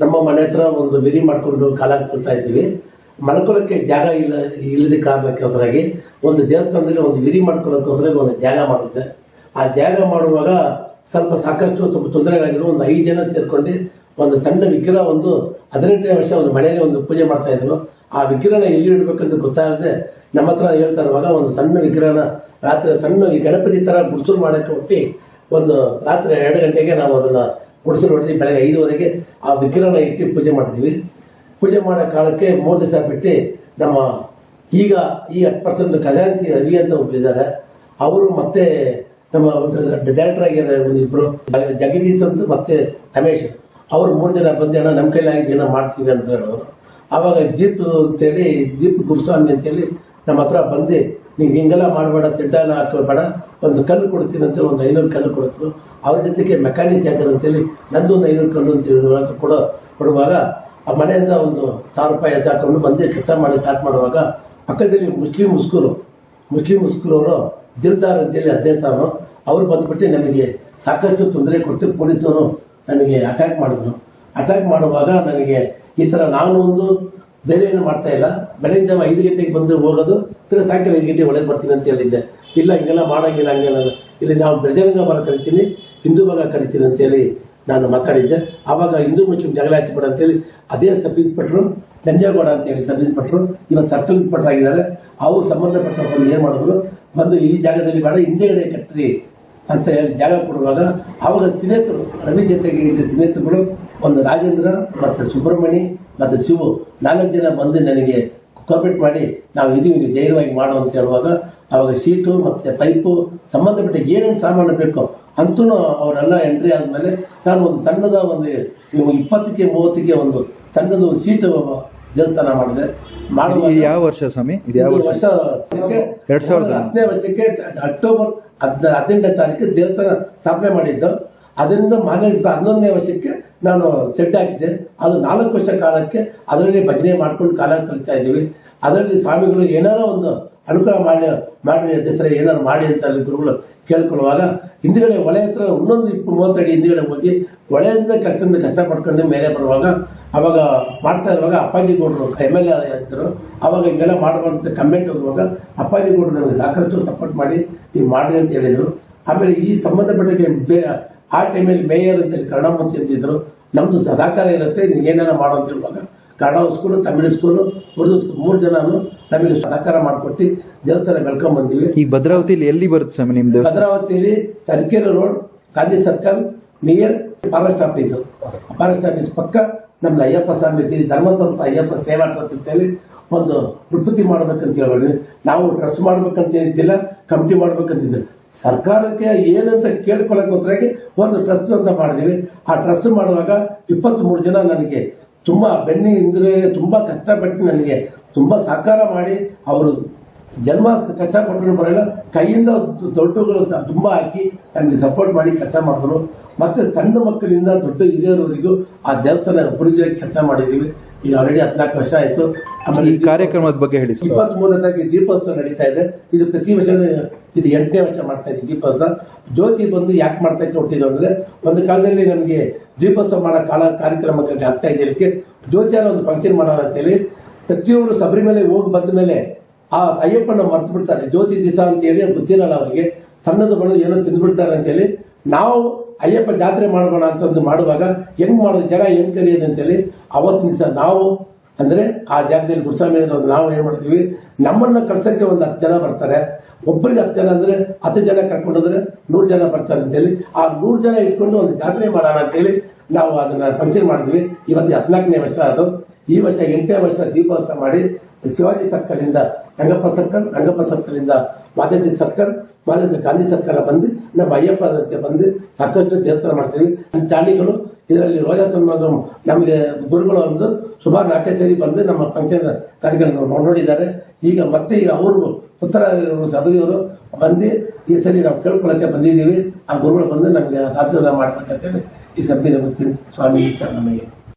ನಮ್ಮ ಮನೆ ಹತ್ರ ಒಂದು ವಿರಿ ಮಾಡಿಕೊಂಡು ಕಾಲ ಕೊಡ್ತಾ ಇದ್ದೀವಿ. ಮಲ್ಕೊಳ್ಳೋಕ್ಕೆ ಜಾಗ ಇಲ್ಲ, ಇಲ್ಲದ ಕಾರಣಕ್ಕೋಸ್ಕರಾಗಿ ಒಂದು ದೇವಸ್ಥಾನದಲ್ಲಿ ಒಂದು ವಿರಿ ಮಾಡ್ಕೊಳ್ಳೋಕ್ಕೋಸ್ಕರ ಒಂದು ಜಾಗ ಮಾಡುತ್ತೆ ಆ ಜಾಗ ಮಾಡುವಾಗ ಸ್ವಲ್ಪ ಸಾಕಷ್ಟು ಸ್ವಲ್ಪ ತೊಂದರೆಗಳಾಗಿರೋ ಒಂದು ಐದು ಜನ ಸೇರ್ಕೊಂಡು ಒಂದು ಸಣ್ಣ ವಿಗ್ರಹ ಒಂದು ಹದಿನೆಂಟನೇ ವರ್ಷ ಒಂದು ಮನೆಯಲ್ಲಿ ಒಂದು ಪೂಜೆ ಮಾಡ್ತಾ ಇದ್ರು. ಆ ವಿಗ್ರಹನ ಎಲ್ಲಿ ಇಡಬೇಕಂತ ಗೊತ್ತಾಗದೆ ನಮ್ಮ ಹತ್ರ ಹೇಳ್ತಾ ಇರುವಾಗ ಒಂದು ಸಣ್ಣ ವಿಗ್ರಹನ ರಾತ್ರಿ ಸಣ್ಣ ಗಣಪತಿ ತರ ಗುಡ್ಸಲು ಮಾಡಕ್ಕೆ ಹುಟ್ಟಿ ಒಂದು ರಾತ್ರಿ ಎರಡು ಗಂಟೆಗೆ ನಾವು ಅದನ್ನ ಗುಡಿಸಲು ಹೊಡೆದು ಬೆಳಗ್ಗೆ ಐದುವರೆಗೆ ಆ ವಿಗ್ರಹನ ಇಟ್ಟು ಪೂಜೆ ಮಾಡ್ತೀವಿ. ಪೂಜೆ ಮಾಡೋ ಕಾಲಕ್ಕೆ ಮೂರು ದಿವಸ ಬಿಟ್ಟು ನಮ್ಮ ಈಗ ಈ ಹತ್ತು ಪರ್ಸೆಂಟ್ ಖಜಾಂತಿ ರವಿ ಅಂತ ಒಬ್ಬಿದ್ದಾರೆ ಅವರು ಮತ್ತೆ ನಮ್ಮ ಡೈರೆಕ್ಟರ್ ಆಗಿದ್ದಾರೆ ಇಬ್ರು. ಜಗದೀಶ್ ಅಂತ ಮತ್ತೆ ರಮೇಶ್. ಅವರು ಮೂರು ಜನ ಬಂದು, ಅಣ್ಣ ನಮ್ಮ ಕೈಲಿ ಆಗಿದೆ ಏನೋ ಮಾಡ್ತೀವಿ ಅಂತ ಹೇಳೋರು. ಆವಾಗ ಜೀಪ್ ಅಂತೇಳಿ ಜೀಪ್ ಗುರುಸ್ವಾಮಿ ಅಂತೇಳಿ ನಮ್ಮ ಹತ್ರ ಬಂದು ನೀವು ಹಿಂಗೆಲ್ಲ ಮಾಡಬೇಡ, ತಿಡ್ಡಾನ ಹಾಕೋಬೇಡ, ಒಂದು ಕಲ್ಲು ಕೊಡ್ತೀನಿ ಅಂತೇಳಿ ಒಂದು ಐನೂರು ಕಲ್ಲು ಕೊಡ್ತು ಅವ್ರ ಜೊತೆಗೆ ಮೆಕ್ಯಾನಿಕ್ ಯಾಕಂದ್ರೆ ಅಂತೇಳಿ ನಂದು ಒಂದು ಐನೂರು ಕಲ್ಲು ಅಂತ ಹೇಳಿ ಕೊಡೋ, ಕೊಡುವಾಗ ಆ ಮನೆಯಿಂದ ಒಂದು ಸಾವಿರ ರೂಪಾಯಿ ಎತ್ತಾಕೊಂಡು ಬಂದು ಕೆಲಸ ಮಾಡಿ ಸ್ಟಾರ್ಟ್ ಮಾಡುವಾಗ ಪಕ್ಕದಲ್ಲಿ ಮುಸ್ಲಿಂ ಮುಸ್ಕೂರು, ಮುಸ್ಲಿಂ ಮುಸ್ಕೂರವರು ದಿಲ್ದಾರ್ ಅಂತೇಳಿ ಅಧ್ಯಕ್ಷರು ಅವರು ಬಂದುಬಿಟ್ಟು ನನಗೆ ಸಾಕಷ್ಟು ತೊಂದರೆ ಕೊಟ್ಟು ಪೊಲೀಸರು ನನಗೆ ಅಟ್ಯಾಕ್ ಮಾಡಿದ್ರು. ಅಟ್ಯಾಕ್ ಮಾಡುವಾಗ ನನಗೆ ಈ ಥರ ನಾನು ಒಂದು ಬೇರೆ ಏನು ಮಾಡ್ತಾ ಇಲ್ಲ. ಬೆಳಗ್ಗೆ ಜಾವ ಐದು ಗಂಟೆಗೆ ಬಂದು ಹೋಗೋದು, ತಿರ್ಗಿ ಸಾಯಂಕಾಲ ಐದು ಗಂಟೆಗೆ ಒಳಗೆ ಬರ್ತೀನಿ ಅಂತ ಹೇಳಿದ್ದೆ. ಇಲ್ಲ, ಹಿಂಗೆಲ್ಲ ಮಾಡೋಂಗಿಲ್ಲ, ಹಂಗೆಲ್ಲ ಇಲ್ಲಿ ನಾವು ಬ್ರಜರಂಗ ಭಾಗ ಕರಿತೀನಿ, ಹಿಂದೂ ಭಾಗ ಕರಿತೀನಿ ಅಂತೇಳಿ ನಾನು ಮಾತಾಡಿದ್ದೆ. ಆವಾಗ ಹಿಂದೂ ಮುಸ್ಲಿಂ ಜಗಳ ಹಾಕಿಬಿಡ ಅಂತೇಳಿ ಅದೇ ಸಬ್ ಇನ್ಸ್ಪೆಕ್ಟ್ರು ನಂಜೇಗೌಡ ಅಂತೇಳಿ ಸಬ್ ಇನ್ಸ್ಪೆಕ್ಟ್ರು ಇವತ್ತು ಸರ್ಕಲ್ ಇನ್ಸ್ಪೆಕ್ಟರ್ ಆಗಿದ್ದಾರೆ ಅವರು ಸಂಬಂಧಪಟ್ಟ ಏನು ಮಾಡಿದ್ರು? ಬಂದು ಈ ಜಾಗದಲ್ಲಿ ಬೇಡ ಹಿಂದೆಗಡೆ ಕಟ್ಟ್ರಿ ಅಂತ ಹೇಳಿ ಜಾಗ ಕೊಡುವಾಗ ಆವಾಗ ಸ್ನೇಹಿತರು, ರವಿ ಜೊತೆಗೆ ಇದ್ದ ಸ್ನೇಹಿತರುಗಳು, ಒಂದು ರಾಜೇಂದ್ರ ಮತ್ತು ಸುಬ್ರಹ್ಮಣಿ ಮತ್ತೆ ಶಿವು ನಾಲ್ಕು ಜನ ಬಂದು ನನಗೆ ಕೋಪರೇಟ್ ಮಾಡಿ ನಾವು ಇದೀವಿ ಧೈರ್ಯವಾಗಿ ಮಾಡು ಅಂತ ಹೇಳುವಾಗ ಅವಾಗ ಸೀಟು ಮತ್ತೆ ಪೈಪು ಸಂಬಂಧಪಟ್ಟ ಏನೇನು ಸಾಮಾನು ಬೇಕು ಅಂತೂ ಅವರೆಲ್ಲ ಎಂಟ್ರಿ ಆದ್ಮೇಲೆ ನಾನು ಒಂದು ಸಣ್ಣದ ಒಂದು ಇಪ್ಪತ್ತಕ್ಕೆ ಮೂವತ್ತಕ್ಕೆ ಒಂದು ಸಣ್ಣದು ಸೀಟು ದೇವಸ್ಥಾನ ಮಾಡಿದೆ. ಮಾಡುವ ಯಾವ ವರ್ಷ ಸ್ವಾಮಿ? ಇದು ಯಾವ ವರ್ಷ? ಎರಡ್ ಸಾವಿರದ ಹತ್ತನೇ ವರ್ಷಕ್ಕೆ ಅಕ್ಟೋಬರ್ ಹದ್ ಹದಿನೆಂಟನೇ ತಾರೀಕು ದೇವಸ್ಥಾನ ಸ್ಥಾಪನೆ ಮಾಡಿದ್ದು. ಅದರಿಂದ ಮಾನ್ಯ ಹನ್ನೊಂದನೇ ವರ್ಷಕ್ಕೆ ನಾನು ಸೆಟ್ ಹಾಕಿದ್ದೆ ಅದು ನಾಲ್ಕು ವರ್ಷ ಕಾಲಕ್ಕೆ ಅದರಲ್ಲಿ ಭಜನೆ ಮಾಡ್ಕೊಂಡು ಕಾಲ ಕಲಿತಾ ಇದ್ದೀವಿ. ಅದರಲ್ಲಿ ಸ್ವಾಮಿಗಳು ಏನಾರೋ ಒಂದು ಅನುಕೂಲ ಮಾಡಿ ಮಾಡಿ ಅಧ್ಯಕ್ಷರ ಏನಾರು ಮಾಡಿ ಅಂತ ಅಲ್ಲಿ ಗುರುಗಳು ಕೇಳ್ಕೊಳ್ಳುವಾಗ ಹಿಂದ್ಗಡೆ ಒಳೆ ಹತ್ರ ಇನ್ನೊಂದು ಇಪ್ಪತ್ತು ಮೂವತ್ತಡಿ ಹಿಂದ್ಗಡೆ ಹೋಗಿ ಒಳೆಯಿಂದ ಕಷ್ಟದಿಂದ ಕಷ್ಟ ಪಡ್ಕೊಂಡು ಮೇಲೆ ಬರುವಾಗ ಅವಾಗ ಮಾಡ್ತಾ ಇರುವಾಗ ಅಪ್ಪಾಜಿ ಗೌಡರು, ಎಂ ಎಲ್ ಎ ಇದ್ದರು ಅವಾಗ ಹಿಂಗೆಲ್ಲ ಮಾಡಬಾರ್ದು ಕಮೆಂಟ್ ಹೋಗುವಾಗ ಅಪ್ಪಾಜಿ ಗೌಡರು ನನಗೆ ಸಾಕಷ್ಟು ಸಪೋರ್ಟ್ ಮಾಡಿ, ನೀವು ಮಾಡಿ ಅಂತ ಹೇಳಿದರು. ಆಮೇಲೆ ಈ ಸಂಬಂಧಪಟ್ಟ ಆ ಟೈಮಲ್ಲಿ ಮೇಯರ್ ಅಂತ ಕನ್ನಡ ಮಂತ್ರಿ ಅಂತಿದ್ರು ನಮ್ದು ಸಹಕಾರ ಇರುತ್ತೆ ನೀವು ಏನಾರ ಮಾಡೋ ಅಂತ ಹೇಳುವಾಗ ಕನ್ನಡ ಸ್ಕೂಲು ತಮಿಳು ಸ್ಕೂಲು ಉರ್ದು ಮೂರು ಜನನು ನಮಗೆ ಸಹಕಾರ ಮಾಡಿಕೊಟ್ಟು ದೇವಸ್ಥಾನ ಬೆಳ್ಕೊಂಡ್ ಬಂದಿವಿ. ಈ ಭದ್ರಾವತಿಯಲ್ಲಿ ಎಲ್ಲಿ ಬರುತ್ತೆ ಸ್ವಾಮಿ ನಿಮ್ದು? ಭದ್ರಾವತಿಯಲ್ಲಿ Tarikere road Gandhi circle near forest office. Forest office ಪಕ್ಕ ನಮ್ದು ಅಯ್ಯಪ್ಪ ಸ್ವಾಮಿ ಶ್ರೀ ಧರ್ಮತಂತ್ರ ಅಯ್ಯಪ್ಪ ಸೇವಾ ಟ್ರಸ್ಟ್ ಅಂತೇಳಿ ಒಂದು ಪ್ರಕೃತಿ ಮಾಡ್ಬೇಕಂತ ಹೇಳಿ, ನಾವು ಟ್ರಸ್ಟ್ ಮಾಡ್ಬೇಕಂತ ಏನಿದ್ದಿಲ್ಲ ಕಮಿಟಿ ಮಾಡ್ಬೇಕಂತಿದ್ದೆ. ಸರ್ಕಾರಕ್ಕೆ ಏನಂತ ಕೇಳ್ಕೊಳ್ಳೋಕೋಸ್ಕರಾಗಿ ಒಂದು ಟ್ರಸ್ಟ್ ಅಂತ ಮಾಡಿದೀವಿ. ಆ ಟ್ರಸ್ಟ್ ಮಾಡುವಾಗ ಇಪ್ಪತ್ತ್ ಮೂರು ಜನ ನನಗೆ ತುಂಬಾ ಬೆನ್ನಿ ಹಿಂದ್ರೆ ತುಂಬಾ ಕಷ್ಟಪಟ್ಟು ನನಗೆ ತುಂಬಾ ಸಹಕಾರ ಮಾಡಿ ಅವರು ಜನ್ಮ ಕಷ್ಟಪಟ್ಟರು ಬರಲ್ಲ, ಕೈಯಿಂದ ದೊಡ್ಡಗಳು ತುಂಬಾ ಹಾಕಿ ನನಗೆ ಸಪೋರ್ಟ್ ಮಾಡಿ ಕೆಲಸ ಮಾಡಿದ್ರು. ಮತ್ತೆ ಸಣ್ಣ ಮಕ್ಕಳಿಂದ ದೊಡ್ಡ ಹಿರಿಯರವರೆಗೂ ಆ ದೇವಸ್ಥಾನ ಅಭಿವೃದ್ಧಿಯಾಗಿ ಕೆಲಸ ಮಾಡಿದೀವಿ. ಈಗ ಆಲ್ರೆಡಿ ಹದಿನಾಲ್ಕು ವರ್ಷ ಆಯಿತು. ಆಮೇಲೆ ಈ ಕಾರ್ಯಕ್ರಮದ ಬಗ್ಗೆ ಹೇಳಿ ಸ್ವಾಮಿ ಇಪ್ಪತ್ತ್ ಮೂರನೇದಾಗಿ ದೀಪೋತ್ಸವ ನಡೀತಾ ಇದೆ. ಇದು ಪ್ರತಿ ವರ್ಷ ಇದು ಎಂಟನೇ ವರ್ಷ ಮಾಡ್ತಾ ಇದ್ದೀವಿ ದೀಪೋತ್ಸವ. ಜ್ಯೋತಿ ಬಂದು ಯಾಕೆ ಮಾಡ್ತಾ ಹುಟ್ಟಿದ್ದು ಅಂದ್ರೆ ಒಂದು ಕಾಲದಲ್ಲಿ ನಮಗೆ ದೀಪೋತ್ಸವ ಮಾಡೋ ಕಾಲ ಕಾರ್ಯಕ್ರಮಕ್ಕೆ ಆಗ್ತಾ ಇದ್ದಕ್ಕೆ ಜ್ಯೋತಿಯಾರ ಒಂದು ಫಂಕ್ಷನ್ ಮಾಡೋಣ ಅಂತೇಳಿ ಪ್ರತಿಯೊಬ್ಬರು ಶಬರಿಮಲೆ ಹೋಗಿ ಬಂದ ಮೇಲೆ ಆ ಅಯ್ಯಪ್ಪನ ಮರ್ತು ಬಿಡ್ತಾರೆ. ಜ್ಯೋತಿ ದಿವಸ ಅಂತ ಹೇಳಿ ಗೊತ್ತಿರಲ್ಲ ಅವರಿಗೆ ಸಣ್ಣದು ಬಣ್ಣದು ಏನೋ ತಿಂದ್ಬಿಡ್ತಾರೆ ಅಂತೇಳಿ ನಾವು ಅಯ್ಯಪ್ಪ ಜಾತ್ರೆ ಮಾಡೋಣ ಅಂತ ಒಂದು ಮಾಡುವಾಗ ಹೆಂಗ್ ಮಾಡೋದು? ಜನ ಹೆಂಗ್ ಕರೆಯೋದು ಅಂತೇಳಿ ಅವತ್ತಿನ ನಾವು, ಅಂದ್ರೆ ಆ ಜಾಗದಲ್ಲಿ ಗುರುಸ್ವಾಮಿ ಒಂದು ನಾವು ಏನ್ ಮಾಡ್ತೀವಿ, ನಮ್ಮನ್ನ ಕಳ್ಸಕ್ಕೆ ಒಂದು ಹತ್ತು ಜನ ಬರ್ತಾರೆ. ಒಬ್ಬರಿಗೆ ಹತ್ತು ಜನ ಅಂದ್ರೆ ಹತ್ತು ಜನ ಕರ್ಕೊಂಡೋದ್ರೆ ನೂರು ಜನ ಬರ್ತಾರೆ ಅಂತೇಳಿ. ಆ ನೂರು ಜನ ಇಟ್ಕೊಂಡು ಒಂದು ಜಾತ್ರೆ ಮಾಡೋಣ ಅಂತೇಳಿ ನಾವು ಅದನ್ನ ಫಂಕ್ಷನ್ ಮಾಡಿದ್ವಿ. ಇವತ್ತು ಹದಿನಾಲ್ಕನೇ ವರ್ಷ ಅದು. ಈ ವರ್ಷ ಎಂಟನೇ ವರ್ಷ ದೀಪೋತ್ಸವ ಮಾಡಿ ಶಿವಾಜಿ ಸರ್ಕಲ್ ಇಂದ ರಂಗಪ್ಪ ಸರ್ಕಲ್ ರಂಗಪ್ಪ ಸರ್ಕಲ್ ಇಂದ ಮಾದೇಜಿ ಸರ್ಕಾರ ಮಾದೇಜಿ ಗಾಂಧಿ ಸರ್ಕಾರ ಬಂದು, ನಮ್ಮ ಅಯ್ಯಪ್ಪ ಬಂದು ಸಾಕಷ್ಟು ದೇವಸ್ಥಾನ ಮಾಡ್ತೀವಿ. ನಮ್ಮ ಚಾಣಿಗಳು ಇದರಲ್ಲಿ ರೋಜಾ ಸನ್ಮಾನ ನಮಗೆ ಗುರುಗಳು ಒಂದು ಸುಮಾರು ನಾಟ್ಯ ಸೇರಿ ಬಂದು ನಮ್ಮ ಫಂಕ್ಷನ್ ಕಾರ್ಯಗಳನ್ನು ನೋಡಿದ್ದಾರೆ. ಈಗ ಮತ್ತೆ ಈಗ ಅವರು ಪುತ್ರ ಸಭೆಯವರು ಬಂದು ಈ ಸರಿ ನಾವು ಕೇಳ್ಕೊಳ್ಳಕ್ಕೆ ಬಂದಿದ್ದೀವಿ. ಆ ಗುರುಗಳು ಬಂದು ನಮಗೆ ಸಾಧ್ಯ ಮಾಡ್ಬೇಕಂತೇಳಿ ಈ ಸಭೆ ಸ್ವಾಮಿ ನಮಗೆ